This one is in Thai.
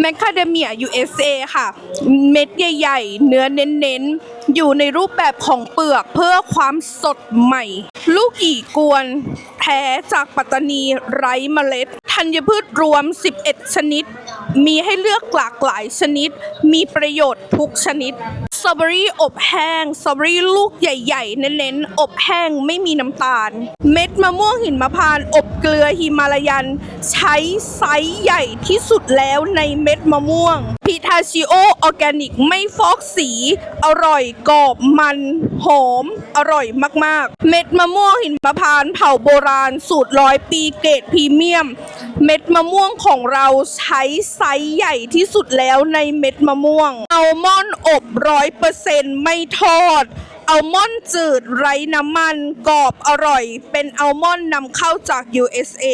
แมคคาเดเมีย USA ค่ะ เม็ดใหญ่ ๆ เนื้อเน้นๆ อยู่ในรูปแบบของเปลือกเพื่อความสดใหม่ ลูกหยี่กวน แท้จากปัตตานีไร้เมล็ด ธัญพืชรวม 11 ชนิด มีให้เลือกหลากหลายชนิด มีประโยชน์ทุกชนิด ตรอเบอรี่อบแห้งสตรอเบอรี่ลูกใหญ่ๆ เน้นๆ อบแห้งไม่มีน้ำตาล เม็ดมะม่วงหินมะพร้านอบเกลือฮิมาลายัน ใช้ไซส์ใหญ่ที่สุดแล้วในเม็ดมะม่วงาชิโอออร์แกนิกไม่ฟอกสี อร่อยกรอบมันหอม อร่อยมากๆ เม็ดมะม่วงหินมะพร้านเผาโบราณสูตรร้อยปีเกรดพรีเมียม เม็ดมะม่วงของเราใช้ไซส์ใหญ่ที่สุดแล้วในเม็ดมะม่วงอัลมอนด์อบร้อยเปอร์เซ็นต์ไม่ทอดอัลมอนด์จืดไร้น้ำมันกรอบอร่อย เป็นอัลมอนด์นำเข้าจาก USA